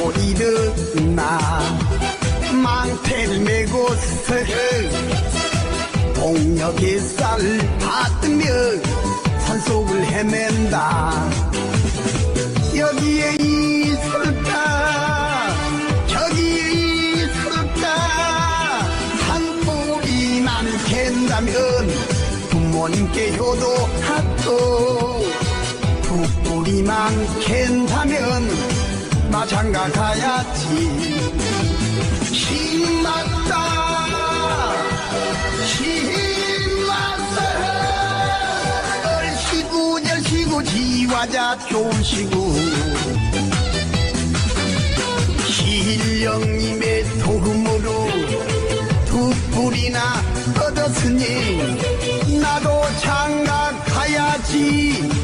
또 일어나 망태를 메고 서해 동력의 쌀을 받으며 산속을 헤맨다. 여기에 있을까 저기에 있을까 산불이만 캔다면 부모님께 효도하고 북불이만 캔다면 마장가 가야지. 신났다. 신났다. 얼씨구 절씨구 지화자 좋으시고 신령님의 도움으로 두 뿔이나 얻었으니 나도 장가 나 장가 장가 가야지